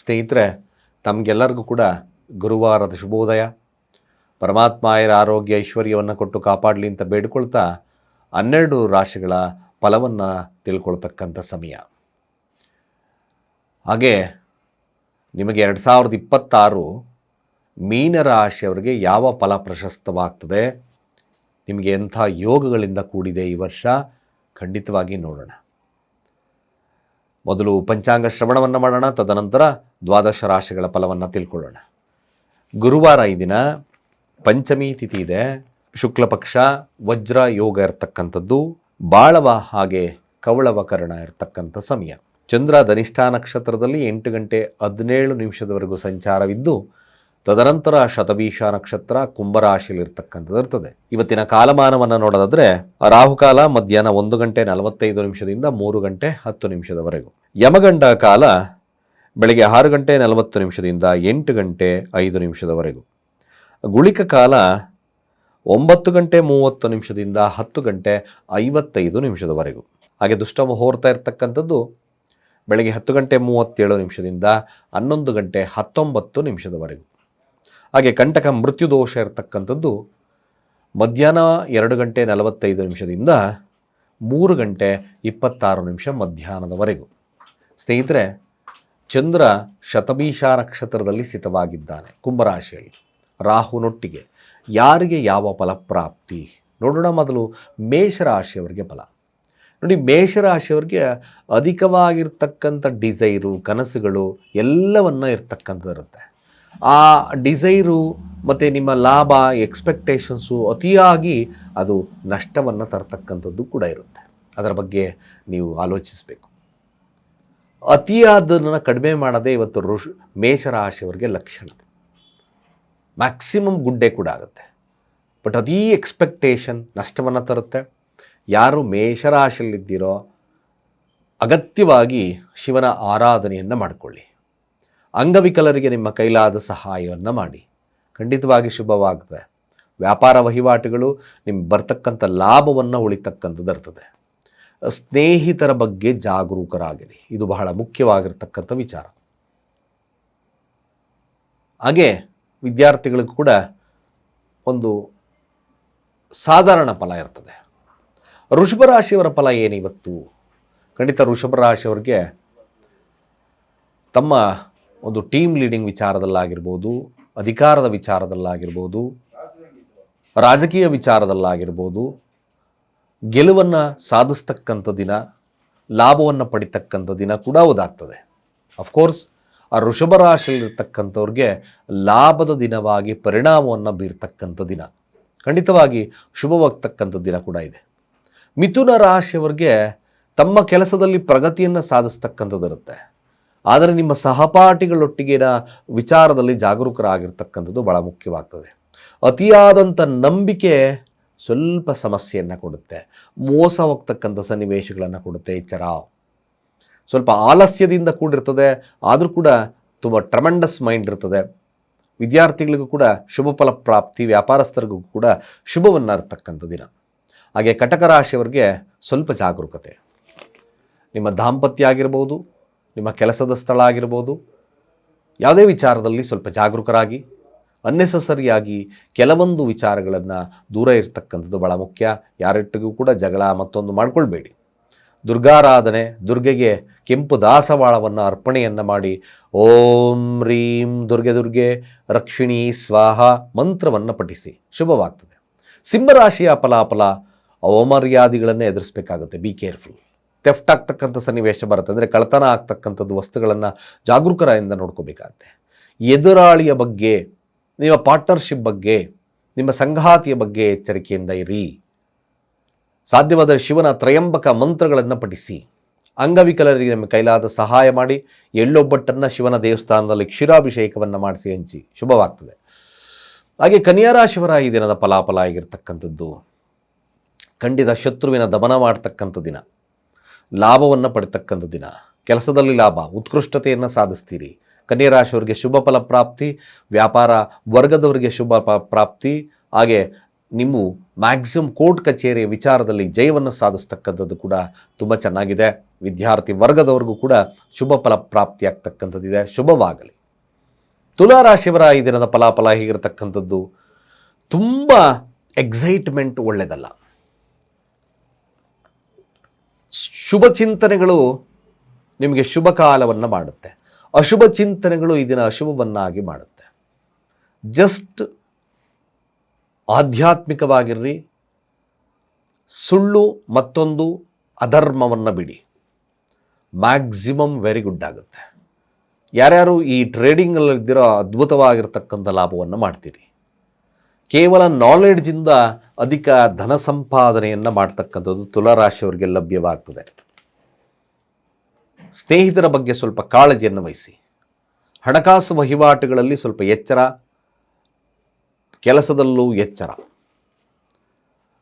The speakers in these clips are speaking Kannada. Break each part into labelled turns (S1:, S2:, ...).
S1: ಸ್ನೇಹಿತರೆ, ತಮಗೆಲ್ಲರಿಗೂ ಕೂಡ ಗುರುವಾರದ ಶುಭೋದಯ. ಪರಮಾತ್ಮಾಯರ ಆರೋಗ್ಯ, ಐಶ್ವರ್ಯವನ್ನು ಕೊಟ್ಟು ಕಾಪಾಡಲಿ ಅಂತ ಬೇಡಿಕೊಳ್ತಾ ಹನ್ನೆರಡು ರಾಶಿಗಳ ಫಲವನ್ನು ತಿಳ್ಕೊಳ್ತಕ್ಕಂಥ ಸಮಯ. ಹಾಗೆ ನಿಮಗೆ ಎರಡು ಸಾವಿರದ ಇಪ್ಪತ್ತಾರು ಮೀನರಾಶಿಯವರಿಗೆ ಯಾವ ಫಲ ಪ್ರಶಸ್ತವಾಗ್ತದೆ? ನಿಮಗೆ ಎಂಥ ಯೋಗಗಳಿಂದ ಕೂಡಿದೆ ಈ ವರ್ಷ? ಖಂಡಿತವಾಗಿ ನೋಡೋಣ. ಮೊದಲು ಪಂಚಾಂಗ ಶ್ರವಣವನ್ನು ಮಾಡೋಣ, ತದನಂತರ ದ್ವಾದಶ ರಾಶಿಗಳ ಫಲವನ್ನು ತಿಳ್ಕೊಳ್ಳೋಣ. ಗುರುವಾರ ಈ ದಿನ ಪಂಚಮಿ ತಿಥಿ ಇದೆ. ಶುಕ್ಲ ಪಕ್ಷ, ವಜ್ರ ಯೋಗ ಇರತಕ್ಕಂಥದ್ದು, ಬಾಳವ ಹಾಗೆ ಕವಳವ ಕರ್ಣ ಇರತಕ್ಕಂಥ ಸಮಯ. ಚಂದ್ರ ಧನಿಷ್ಠಾ ನಕ್ಷತ್ರದಲ್ಲಿ ಎಂಟು ಗಂಟೆ ಹದಿನೇಳು ನಿಮಿಷದವರೆಗೂ ಸಂಚಾರವಿದ್ದು ತದನಂತರ ಶತಭೀಷ ನಕ್ಷತ್ರ ಕುಂಭರಾಶಿಯಲ್ಲಿ ಇರ್ತಕ್ಕಂಥದ್ದು ಇರ್ತದೆ. ಇವತ್ತಿನ ಕಾಲಮಾನವನ್ನು ನೋಡೋದಾದ್ರೆ ರಾಹುಕಾಲ ಮಧ್ಯಾಹ್ನ ಒಂದು ಗಂಟೆ ನಲವತ್ತೈದು ನಿಮಿಷದಿಂದ ಮೂರು ಗಂಟೆ ಹತ್ತು ನಿಮಿಷದವರೆಗೂ. ಯಮಗಂಡ ಕಾಲ ಬೆಳಗ್ಗೆ ಆರು ಗಂಟೆ ನಲವತ್ತು ನಿಮಿಷದಿಂದ ಎಂಟು ಗಂಟೆ ಐದು ನಿಮಿಷದವರೆಗೂ. ಗುಳಿಕ ಕಾಲ ಒಂಬತ್ತು ಗಂಟೆ ಮೂವತ್ತು ನಿಮಿಷದಿಂದ ಹತ್ತು ಗಂಟೆ ಐವತ್ತೈದು ನಿಮಿಷದವರೆಗೂ. ಹಾಗೆ ದುಷ್ಟ ಹೋರ್ತಾ ಇರತಕ್ಕಂಥದ್ದು ಬೆಳಗ್ಗೆ ಹತ್ತು ಗಂಟೆ ಮೂವತ್ತೇಳು ನಿಮಿಷದಿಂದ ಹನ್ನೊಂದು ಗಂಟೆ ಹತ್ತೊಂಬತ್ತು ನಿಮಿಷದವರೆಗೂ. ಹಾಗೆ ಕಂಟಕ ಮೃತ್ಯು ದೋಷ ಇರತಕ್ಕಂಥದ್ದು ಮಧ್ಯಾಹ್ನ ಎರಡು ಗಂಟೆ ನಲವತ್ತೈದು ನಿಮಿಷದಿಂದ ಮೂರು ಗಂಟೆ ಇಪ್ಪತ್ತಾರು ನಿಮಿಷ ಮಧ್ಯಾಹ್ನದವರೆಗೂ. ಸ್ನೇಹಿತರೆ, ಚಂದ್ರ ಶತಭೀಷ ನಕ್ಷತ್ರದಲ್ಲಿ ಸ್ಥಿತವಾಗಿದ್ದಾನೆ, ಕುಂಭರಾಶಿಯಲ್ಲಿ. ರಾಹುನೊಟ್ಟಿಗೆ ಯಾರಿಗೆ ಯಾವ ಫಲ ಪ್ರಾಪ್ತಿ ನೋಡೋಣ ಮೊದಲು ಮೇಷರಾಶಿಯವರಿಗೆ ಫಲ. ನೋಡಿ, ಮೇಷರಾಶಿಯವರಿಗೆ ಅಧಿಕವಾಗಿರ್ತಕ್ಕಂಥ ಡಿಸೈರು, ಕನಸುಗಳು ಎಲ್ಲವನ್ನ ಇರ್ತಕ್ಕಂಥದ್ದು ಇರುತ್ತೆ ಆ ಡಿಸೈರು ಮತ್ತು ನಿಮ್ಮ ಲಾಭ ಎಕ್ಸ್ಪೆಕ್ಟೇಷನ್ಸು ಅತಿಯಾಗಿ ಅದು ನಷ್ಟವನ್ನು ತರ್ತಕ್ಕಂಥದ್ದು ಕೂಡ ಇರುತ್ತೆ. ಅದರ ಬಗ್ಗೆ ನೀವು ಆಲೋಚಿಸಬೇಕು. ಅತಿಯಾದನ್ನು ಕಡಿಮೆ ಮಾಡದೆ ಇವತ್ತು ಋಷ್, ಮೇಷರಾಶಿಯವರಿಗೆ ಲಕ್ಷಣ. ಮ್ಯಾಕ್ಸಿಮಮ್ ಗುಡ್ಡೆ ಕೂಡ ಆಗುತ್ತೆ. ಬಟ್ ಅತೀ ಎಕ್ಸ್ಪೆಕ್ಟೇಷನ್ ನಷ್ಟವನ್ನು ತರುತ್ತೆ. ಯಾರು ಮೇಷರಾಶಿಯಲ್ಲಿದ್ದೀರೋ, ಅಗತ್ಯವಾಗಿ ಶಿವನ ಆರಾಧನೆಯನ್ನು ಮಾಡಿಕೊಳ್ಳಿ. ಅಂಗವಿಕಲರಿಗೆ ನಿಮ್ಮ ಕೈಲಾದ ಸಹಾಯವನ್ನು ಮಾಡಿ. ಖಂಡಿತವಾಗಿ ಶುಭವಾಗ್ತದೆ. ವ್ಯಾಪಾರ ವಹಿವಾಟುಗಳು ನಿಮ್ಗೆ ಬರ್ತಕ್ಕಂಥ ಲಾಭವನ್ನು ಉಳಿತಕ್ಕಂಥದ್ದು ಇರ್ತದೆ. ಸ್ನೇಹಿತರ ಬಗ್ಗೆ ಜಾಗರೂಕರಾಗಿರಿ. ಇದು ಬಹಳ ಮುಖ್ಯವಾಗಿರ್ತಕ್ಕಂಥ ವಿಚಾರ. ಹಾಗೆ ವಿದ್ಯಾರ್ಥಿಗಳಿಗೂ ಕೂಡ ಒಂದು ಸಾಧಾರಣ ಫಲ ಇರ್ತದೆ. ರಾಶಿಯವರ ಫಲ ಏನಿವತ್ತು? ಖಂಡಿತ ರಾಶಿಯವರಿಗೆ ತಮ್ಮ ಒಂದು ಟೀಮ್ ಲೀಡಿಂಗ್ ವಿಚಾರದಲ್ಲಾಗಿರ್ಬೋದು, ಅಧಿಕಾರದ ವಿಚಾರದಲ್ಲಾಗಿರ್ಬೋದು, ರಾಜಕೀಯ ವಿಚಾರದಲ್ಲಾಗಿರ್ಬೋದು, ಗೆಲುವನ್ನು ಸಾಧಿಸ್ತಕ್ಕಂಥ ದಿನ, ಲಾಭವನ್ನು ಪಡಿತಕ್ಕಂಥ ದಿನ ಕೂಡ ಉದಾಗ್ತದೆ ಅಫ್ಕೋರ್ಸ್ ಆ ರಾಶಿಯಲ್ಲಿರ್ತಕ್ಕಂಥವ್ರಿಗೆ ಲಾಭದ ದಿನವಾಗಿ ಪರಿಣಾಮವನ್ನು ಬೀರ್ತಕ್ಕಂಥ ದಿನ, ಖಂಡಿತವಾಗಿ ಶುಭವಾಗ್ತಕ್ಕಂಥ ದಿನ ಕೂಡ ಇದೆ. ಮಿಥುನ ರಾಶಿಯವರಿಗೆ ತಮ್ಮ ಕೆಲಸದಲ್ಲಿ ಪ್ರಗತಿಯನ್ನು ಸಾಧಿಸ್ತಕ್ಕಂಥದ್ದು ಇರುತ್ತೆ ಆದರೆ ನಿಮ್ಮ ಸಹಪಾಠಿಗಳೊಟ್ಟಿಗಿನ ವಿಚಾರದಲ್ಲಿ ಜಾಗರೂಕರಾಗಿರ್ತಕ್ಕಂಥದ್ದು ಭಾಳ ಮುಖ್ಯವಾಗ್ತದೆ. ಅತಿಯಾದಂಥ ನಂಬಿಕೆ ಸ್ವಲ್ಪ ಸಮಸ್ಯೆಯನ್ನು ಕೊಡುತ್ತೆ. ಮೋಸ ಹೋಗ್ತಕ್ಕಂಥ ಸನ್ನಿವೇಶಗಳನ್ನು ಕೊಡುತ್ತೆ ಎಚ್ಚರ ಸ್ವಲ್ಪ ಆಲಸ್ಯದಿಂದ ಕೂಡಿರ್ತದೆ, ಆದರೂ ಕೂಡ ತುಂಬ ಟ್ರಮೆಂಡಸ್ ಮೈಂಡ್ ಇರ್ತದೆ. ವಿದ್ಯಾರ್ಥಿಗಳಿಗೂ ಕೂಡ ಶುಭ ಫಲ ಪ್ರಾಪ್ತಿ, ವ್ಯಾಪಾರಸ್ಥರಿಗೂ ಕೂಡ ಶುಭವನ್ನು ಇರ್ತಕ್ಕಂಥ ದಿನ. ಹಾಗೆ ಕಟಕ ರಾಶಿಯವರಿಗೆ ಸ್ವಲ್ಪ ಜಾಗರೂಕತೆ. ನಿಮ್ಮ ದಾಂಪತ್ಯ ಆಗಿರ್ಬೋದು ನಿಮ್ಮ ಕೆಲಸದ ಸ್ಥಳ ಆಗಿರ್ಬೋದು, ಯಾವುದೇ ವಿಚಾರದಲ್ಲಿ ಸ್ವಲ್ಪ ಜಾಗರೂಕರಾಗಿ, ಅನ್ನೆಸಸರಿಯಾಗಿ ಕೆಲವೊಂದು ವಿಚಾರಗಳನ್ನು ದೂರ ಇರತಕ್ಕಂಥದ್ದು ಭಾಳ ಮುಖ್ಯ. ಯಾರೊಟ್ಟಿಗೂ ಕೂಡ ಜಗಳ ಮತ್ತೊಂದು ಮಾಡಿಕೊಳ್ಬೇಡಿ. ದುರ್ಗಾರಾಧನೆ, ದುರ್ಗೆಗೆ ಕೆಂಪು ದಾಸವಾಳವನ್ನು ಅರ್ಪಣೆಯನ್ನು ಮಾಡಿ, ಓಂ ರೀಂ ದುರ್ಗೆ ದುರ್ಗೆ, ರಕ್ಷಿಣಿ ಸ್ವಾಹ ಮಂತ್ರವನ್ನು ಪಠಿಸಿ. ಶುಭವಾಗ್ತದೆ. ಸಿಂಹರಾಶಿಯ ಫಲಾಫಲ ಅವಮರ್ಯಾದಿಗಳನ್ನು ಎದುರಿಸಬೇಕಾಗುತ್ತೆ. ಬಿ ಕೇರ್ಫುಲ್ ಥೆಫ್ಟ್ ಆಗ್ತಕ್ಕಂಥ ಸನ್ನಿವೇಶ ಬರುತ್ತೆ. ಅಂದರೆ ಕಳ್ತನ ಆಗ್ತಕ್ಕಂಥದ್ದು ವಸ್ತುಗಳನ್ನು ಜಾಗರೂಕರಾಯಿಂದ ನೋಡ್ಕೋಬೇಕಾಗತ್ತೆ. ಎದುರಾಳಿಯ ಬಗ್ಗೆ, ನಿಮ್ಮ ಪಾರ್ಟ್ನರ್ಶಿಪ್ ಬಗ್ಗೆ, ನಿಮ್ಮ ಸಂಗಾತಿಯ ಬಗ್ಗೆ ಎಚ್ಚರಿಕೆಯಿಂದ ಇರಿ. ಸಾಧ್ಯವಾದರೆ ಶಿವನ ತ್ರಯಂಬಕ ಮಂತ್ರಗಳನ್ನು ಪಠಿಸಿ. ಅಂಗವಿಕಲರಿಗೆ ನಿಮ್ಮ ಕೈಲಾದ ಸಹಾಯ ಮಾಡಿ. ಎಳ್ಳೊಬ್ಬಟ್ಟನ್ನು ಶಿವನ ದೇವಸ್ಥಾನದಲ್ಲಿ ಕ್ಷೀರಾಭಿಷೇಕವನ್ನು ಮಾಡಿಸಿ ಹಂಚಿ. ಶುಭವಾಗ್ತದೆ. ಹಾಗೆ ಕನ್ಯಾ ರಾಶಿಯವರ ಈ ದಿನದ ಫಲಾಫಲ ಆಗಿರ್ತಕ್ಕಂಥದ್ದು. ಖಂಡಿತ ಶತ್ರುವಿನ ದಮನ ಮಾಡ್ತಕ್ಕಂಥ ದಿನ. ಲಾಭವನ್ನು ಪಡೆತಕ್ಕಂಥ ದಿನ. ಕೆಲಸದಲ್ಲಿ ಲಾಭ, ಉತ್ಕೃಷ್ಟತೆಯನ್ನು ಸಾಧಿಸ್ತೀರಿ. ಕನ್ಯಾ ರಾಶಿಯವರಿಗೆ ಶುಭ ಫಲ ಪ್ರಾಪ್ತಿ, ವ್ಯಾಪಾರ ವರ್ಗದವರಿಗೆ ಶುಭ ಪ್ರಾಪ್ತಿ, ಹಾಗೆ ನಿಮ್ಮ ಮ್ಯಾಕ್ಸಿಮಮ್ ಕೋರ್ಟ್ ಕಚೇರಿಯ ವಿಚಾರದಲ್ಲಿ ಜಯವನ್ನು ಸಾಧಿಸ್ತಕ್ಕಂಥದ್ದು ಕೂಡ ತುಂಬ ಚೆನ್ನಾಗಿದೆ. ವಿದ್ಯಾರ್ಥಿ ವರ್ಗದವರಿಗೂ ಕೂಡ ಶುಭ ಫಲ ಪ್ರಾಪ್ತಿಯಾಗ್ತಕ್ಕಂಥದ್ದಿದೆ ಶುಭವಾಗಲಿ. ತುಲಾ ರಾಶಿಯವರ ಈ ದಿನದ ಫಲಾಫಲ ಹೀಗಿರತಕ್ಕಂಥದ್ದು? ತುಂಬ ಎಕ್ಸೈಟ್ಮೆಂಟ್ ಒಳ್ಳೆಯದಲ್ಲ ಶುಭ ಚಿಂತನೆಗಳು ನಿಮಗೆ ಶುಭ ಕಾಲವನ್ನು ಮಾಡುತ್ತೆ. ಅಶುಭ ಚಿಂತನೆಗಳು ಈ ದಿನ ಅಶುಭವನ್ನಾಗಿ ಮಾಡುತ್ತೆ. ಜಸ್ಟ್ ಆಧ್ಯಾತ್ಮಿಕವಾಗಿರ್ರಿ, ಸುಳ್ಳು ಮತ್ತೊಂದು ಅಧರ್ಮವನ್ನು ಬಿಡಿ. ಮ್ಯಾಕ್ಸಿಮಮ್ ವೆರಿ ಗುಡ್ ಆಗುತ್ತೆ. ಯಾರ್ಯಾರು ಈ ಟ್ರೇಡಿಂಗಲ್ಲಿದ್ದಿರೋ ಅದ್ಭುತವಾಗಿರ್ತಕ್ಕಂಥ ಲಾಭವನ್ನು ಮಾಡ್ತೀರಿ. ಕೇವಲ ನಾಲೆಡ್ಜಿಂದ ಅಧಿಕ ಧನ ಸಂಪಾದನೆಯನ್ನು ಮಾಡ್ತಕ್ಕಂಥದ್ದು ತುಲಾರಾಶಿಯವರಿಗೆ ಲಭ್ಯವಾಗ್ತದೆ. ಸ್ನೇಹಿತರ ಬಗ್ಗೆ ಸ್ವಲ್ಪ ಕಾಳಜಿಯನ್ನು ವಹಿಸಿ. ಹಣಕಾಸು ವಹಿವಾಟುಗಳಲ್ಲಿ ಸ್ವಲ್ಪ ಎಚ್ಚರ, ಕೆಲಸದಲ್ಲೂ ಎಚ್ಚರ.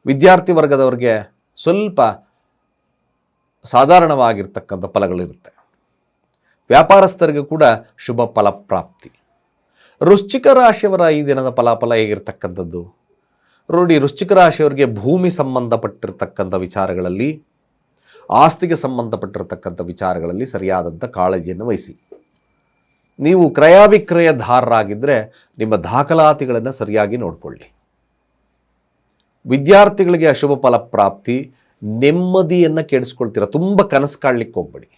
S1: ವಿದ್ಯಾರ್ಥಿ ವರ್ಗದವರಿಗೆ ಸ್ವಲ್ಪ ಸಾಧಾರಣವಾಗಿರ್ತಕ್ಕಂಥ ಫಲಗಳಿರುತ್ತೆ. ವ್ಯಾಪಾರಸ್ಥರಿಗೆ ಕೂಡ ಶುಭ ಫಲ ಪ್ರಾಪ್ತಿ. ವೃಶ್ಚಿಕ ರಾಶಿಯವರ ಈ ದಿನದ ಫಲಾಫಲ ಹೇಗಿರ್ತಕ್ಕಂಥದ್ದು? ನೋಡಿ, ವೃಶ್ಚಿಕ ರಾಶಿಯವರಿಗೆ ಭೂಮಿ ಸಂಬಂಧಪಟ್ಟಿರ್ತಕ್ಕಂಥ ವಿಚಾರಗಳಲ್ಲಿ, ಆಸ್ತಿಗೆ ಸಂಬಂಧಪಟ್ಟಿರತಕ್ಕಂಥ ವಿಚಾರಗಳಲ್ಲಿ ಸರಿಯಾದಂಥ ಕಾಳಜಿಯನ್ನು ವಹಿಸಿ. ನೀವು ಕ್ರಯಾಭಿಕ್ರಯಧಾರರಾಗಿದ್ದರೆ ನಿಮ್ಮ ದಾಖಲಾತಿಗಳನ್ನು ಸರಿಯಾಗಿ ನೋಡಿಕೊಳ್ಳಿ. ವಿದ್ಯಾರ್ಥಿಗಳಿಗೆ ಅಶುಭ ಫಲ ಪ್ರಾಪ್ತಿ ನೆಮ್ಮದಿಯನ್ನು ಕೆಡಿಸ್ಕೊಳ್ತೀರ. ತುಂಬ ಕನಸು ಕಾಣಲಿಕ್ಕೆ ಹೋಗ್ಬೇಡಿ.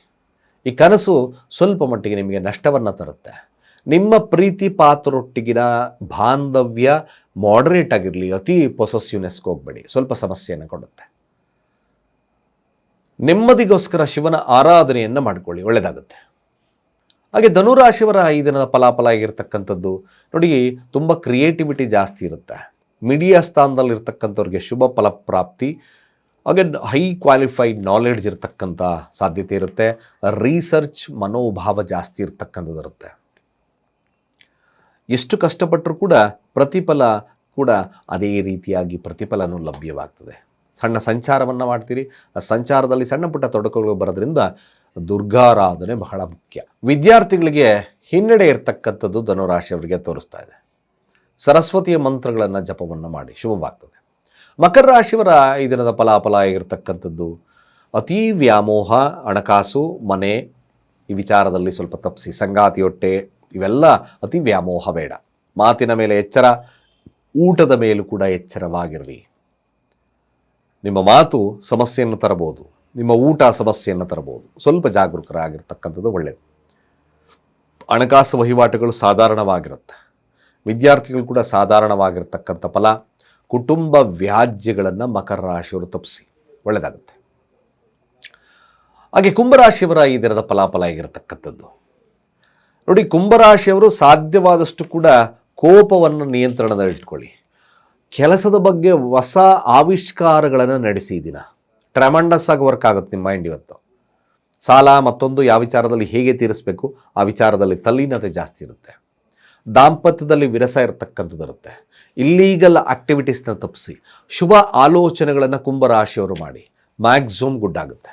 S1: ಈ ಕನಸು ಸ್ವಲ್ಪ ಮಟ್ಟಿಗೆ ನಿಮಗೆ ನಷ್ಟವನ್ನು ತರುತ್ತೆ. ನಿಮ್ಮ ಪ್ರೀತಿ ಪಾತ್ರರೊಟ್ಟಿಗಿನ ಬಾಂಧವ್ಯ ಮಾಡರೇಟ್ ಆಗಿರಲಿ, ಅತಿ ಪೊಸೆಸಿವ್ನೆಸ್ಗೆ ಹೋಗ್ಬೇಡಿ. ಸ್ವಲ್ಪ ಸಮಸ್ಯೆಯನ್ನು ಕೊಡುತ್ತೆ. ನೆಮ್ಮದಿಗೋಸ್ಕರ ಶಿವನ ಆರಾಧನೆಯನ್ನು ಮಾಡಿಕೊಳ್ಳಿ ಒಳ್ಳೆಯದಾಗುತ್ತೆ ಹಾಗೆ ಧನುರಾಶಿಯವರ ಈ ದಿನದ ಫಲಾಫಲ ಆಗಿರ್ತಕ್ಕಂಥದ್ದು, ನೋಡಿ, ತುಂಬ ಕ್ರಿಯೇಟಿವಿಟಿ ಜಾಸ್ತಿ ಇರುತ್ತೆ. ಮೀಡಿಯಾ ಸ್ಥಾನದಲ್ಲಿರ್ತಕ್ಕಂಥವ್ರಿಗೆ ಶುಭ ಫಲಪ್ರಾಪ್ತಿ, ಹಾಗೆ ಹೈ ಕ್ವಾಲಿಫೈಡ್ ನಾಲೆಡ್ಜ್ ಇರತಕ್ಕಂಥ ಸಾಧ್ಯತೆ ಇರುತ್ತೆ. ರೀಸರ್ಚ್ ಮನೋಭಾವ ಜಾಸ್ತಿ ಇರತಕ್ಕಂಥದ್ದು ಇರುತ್ತೆ ಎಷ್ಟು ಕಷ್ಟಪಟ್ಟರೂ ಕೂಡ ಪ್ರತಿಫಲ ಕೂಡ ಅದೇ ರೀತಿಯಾಗಿ ಪ್ರತಿಫಲನೂ ಲಭ್ಯವಾಗ್ತದೆ. ಸಣ್ಣ ಸಂಚಾರವನ್ನು ಮಾಡ್ತೀರಿ, ಆ ಸಂಚಾರದಲ್ಲಿ ಸಣ್ಣ ಪುಟ್ಟ ತೊಡಕುಗಳು ಬರೋದ್ರಿಂದ ದುರ್ಗಾರಾಧನೆ ಬಹಳ ಮುಖ್ಯ. ವಿದ್ಯಾರ್ಥಿಗಳಿಗೆ ಹಿನ್ನಡೆ ಇರತಕ್ಕಂಥದ್ದು ಧನುರಾಶಿಯವರಿಗೆ ತೋರಿಸ್ತಾ ಇದೆ. ಸರಸ್ವತಿಯ ಮಂತ್ರಗಳನ್ನು ಜಪವನ್ನು ಮಾಡಿ ಶುಭವಾಗ್ತದೆ. ಮಕರ ರಾಶಿಯವರ ಈ ದಿನದ ಫಲಾಫಲ ಆಗಿರ್ತಕ್ಕಂಥದ್ದು ಅತೀ ವ್ಯಾಮೋಹ, ಹಣಕಾಸು, ಮನೆ ಈ ವಿಚಾರದಲ್ಲಿ ಸ್ವಲ್ಪ ತಪ್ಪಿಸಿ, ಸಂಗಾತಿಯೊಟ್ಟೆ ಇವೆಲ್ಲ ಅತಿ ವ್ಯಾಮೋಹ ಬೇಡ. ಮಾತಿನ ಮೇಲೆ ಎಚ್ಚರ, ಊಟದ ಮೇಲೂ ಕೂಡ ಎಚ್ಚರವಾಗಿರಲಿ ನಿಮ್ಮ ಮಾತು ಸಮಸ್ಯೆಯನ್ನು ತರಬಹುದು, ನಿಮ್ಮ ಊಟ ಸಮಸ್ಯೆಯನ್ನು ತರಬಹುದು, ಸ್ವಲ್ಪ ಜಾಗರೂಕರಾಗಿರ್ತಕ್ಕಂಥದ್ದು ಒಳ್ಳೆಯದು ಹಣಕಾಸು ವಹಿವಾಟುಗಳು ಸಾಧಾರಣವಾಗಿರುತ್ತೆ. ವಿದ್ಯಾರ್ಥಿಗಳು ಕೂಡ ಸಾಧಾರಣವಾಗಿರ್ತಕ್ಕಂಥ ಫಲ, ಕುಟುಂಬ ವ್ಯಾಜ್ಯಗಳನ್ನು ಮಕರ ರಾಶಿಯವರು ತಪ್ಪಿಸಿ. ಒಳ್ಳೆಯದಾಗುತ್ತೆ ಹಾಗೆ ಕುಂಭರಾಶಿಯವರ ಈ ದಿನದ ಫಲಾಫಲ ಆಗಿರತಕ್ಕಂಥದ್ದು. ನೋಡಿ, ಕುಂಭರಾಶಿಯವರು ಸಾಧ್ಯವಾದಷ್ಟು ಕೂಡ ಕೋಪವನ್ನು ನಿಯಂತ್ರಣದಲ್ಲಿಟ್ಕೊಳ್ಳಿ ಕೆಲಸದ ಬಗ್ಗೆ ಹೊಸ ಆವಿಷ್ಕಾರಗಳನ್ನು ನಡೆಸಿ ದಿನ. ಟ್ರಮಂಡಸ್ ಆಗಿ ವರ್ಕ್ ಆಗುತ್ತೆ ನಿಮ್ಮ ಮೈಂಡ್ ಇವತ್ತು. ಸಾಲ ಮತ್ತೊಂದು ಯಾವ ವಿಚಾರದಲ್ಲಿ ಹೇಗೆ ತೀರಿಸಬೇಕು, ಆ ವಿಚಾರದಲ್ಲಿ ತಲ್ಲೀನತೆ ಜಾಸ್ತಿ ಇರುತ್ತೆ. ದಾಂಪತ್ಯದಲ್ಲಿ ವಿರಸ ಇರತಕ್ಕಂಥದ್ದು ಇರುತ್ತೆ. ಇಲ್ಲೀಗಲ್ ಆಕ್ಟಿವಿಟೀಸ್ನ ತಪ್ಪಿಸಿ ಶುಭ ಆಲೋಚನೆಗಳನ್ನು ಕುಂಭರಾಶಿಯವರು ಮಾಡಿ. ಮ್ಯಾಕ್ಸಿಮಮ್ ಗುಡ್ ಆಗುತ್ತೆ.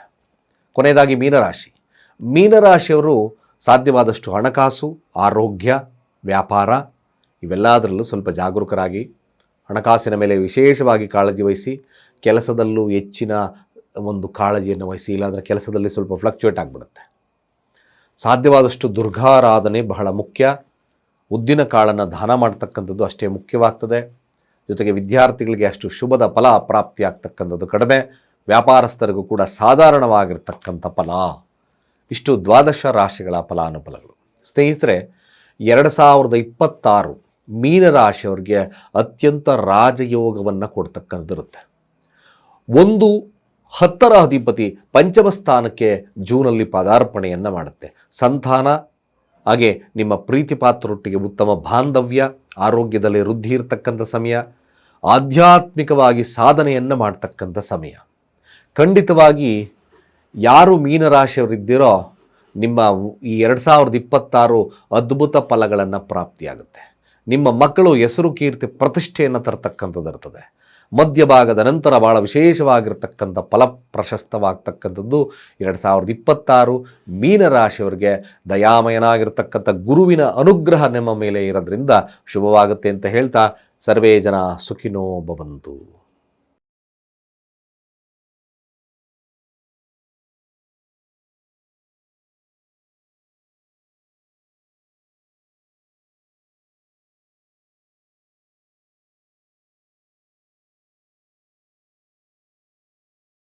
S1: ಕೊನೆಯದಾಗಿ ಮೀನರಾಶಿ. ಮೀನರಾಶಿಯವರು ಸಾಧ್ಯವಾದಷ್ಟು ಹಣಕಾಸು, ಆರೋಗ್ಯ, ವ್ಯಾಪಾರ, ಇವೆಲ್ಲದರಲ್ಲೂ ಸ್ವಲ್ಪ ಜಾಗರೂಕರಾಗಿ ಹಣಕಾಸಿನ ಮೇಲೆ ವಿಶೇಷವಾಗಿ ಕಾಳಜಿ ವಹಿಸಿ ಕೆಲಸದಲ್ಲೂ ಹೆಚ್ಚಿನ ಒಂದು ಕಾಳಜಿಯನ್ನು ವಹಿಸಿ, ಇಲ್ಲಾಂದರೆ ಕೆಲಸದಲ್ಲಿ ಸ್ವಲ್ಪ ಫ್ಲಕ್ಚುಯೇಟ್ ಆಗಿಬಿಡುತ್ತೆ. ಸಾಧ್ಯವಾದಷ್ಟು ದುರ್ಗಾರಾಧನೆ ಬಹಳ ಮುಖ್ಯ. ಉದ್ದಿನ ಕಾಳನ್ನು ದಾನ ಮಾಡ್ತಕ್ಕಂಥದ್ದು ಅಷ್ಟೇ ಮುಖ್ಯವಾಗ್ತದೆ. ಜೊತೆಗೆ ವಿದ್ಯಾರ್ಥಿಗಳಿಗೆ ಅಷ್ಟು ಶುಭದ ಫಲ ಪ್ರಾಪ್ತಿಯಾಗ್ತಕ್ಕಂಥದ್ದು ಕಡಿಮೆ. ವ್ಯಾಪಾರಸ್ಥರಿಗೂ ಕೂಡ ಸಾಧಾರಣವಾಗಿರ್ತಕ್ಕಂಥ ಫಲ. ಇಷ್ಟು ದ್ವಾದಶ ರಾಶಿಗಳ ಫಲಾನುಫಲಗಳು. ಸ್ನೇಹಿತರೆ, ಎರಡು ಸಾವಿರದ ಇಪ್ಪತ್ತಾರು ಮೀನರಾಶಿಯವರಿಗೆ ಅತ್ಯಂತ ರಾಜಯೋಗವನ್ನು ಕೊಡ್ತಕ್ಕಂಥದ್ದಿರುತ್ತೆ. ಒಂದು ಹತ್ತರ ಅಧಿಪತಿ ಪಂಚಮ ಸ್ಥಾನಕ್ಕೆ ಜೂನಲ್ಲಿ ಪದಾರ್ಪಣೆಯನ್ನು ಮಾಡುತ್ತೆ. ಸಂತಾನ, ಹಾಗೆ ನಿಮ್ಮ ಪ್ರೀತಿ ಪಾತ್ರರೊಟ್ಟಿಗೆ ಉತ್ತಮ ಬಾಂಧವ್ಯ, ಆರೋಗ್ಯದಲ್ಲಿ ವೃದ್ಧಿ ಇರತಕ್ಕಂಥ ಸಮಯ, ಆಧ್ಯಾತ್ಮಿಕವಾಗಿ ಸಾಧನೆಯನ್ನು ಮಾಡ್ತಕ್ಕಂಥ ಸಮಯ. ಖಂಡಿತವಾಗಿ ಯಾರು ಮೀನರಾಶಿಯವರಿದ್ದೀರೋ ನಿಮ್ಮ ಈ ಎರಡು ಸಾವಿರದ ಇಪ್ಪತ್ತಾರು ಅದ್ಭುತ ಫಲಗಳನ್ನು ಪ್ರಾಪ್ತಿಯಾಗುತ್ತೆ. ನಿಮ್ಮ ಮಕ್ಕಳು ಹೆಸರು ಕೀರ್ತಿ ಪ್ರತಿಷ್ಠೆಯನ್ನು ತರತಕ್ಕಂಥದ್ದು ಇರ್ತದೆ. ಮಧ್ಯಭಾಗದ ನಂತರ ಭಾಳ ವಿಶೇಷವಾಗಿರ್ತಕ್ಕಂಥ ಫಲ ಪ್ರಶಸ್ತವಾಗ್ತಕ್ಕಂಥದ್ದು ಎರಡು ಸಾವಿರದ ಇಪ್ಪತ್ತಾರು ಮೀನರಾಶಿಯವರಿಗೆ. ದಯಾಮಯನಾಗಿರ್ತಕ್ಕಂಥ ಗುರುವಿನ ಅನುಗ್ರಹ ನಿಮ್ಮ ಮೇಲೆ ಇರೋದ್ರಿಂದ ಶುಭವಾಗುತ್ತೆ ಅಂತ ಹೇಳ್ತಾ ಸರ್ವೇ ಜನ ಸುಖಿನೋ ಭವಂತು.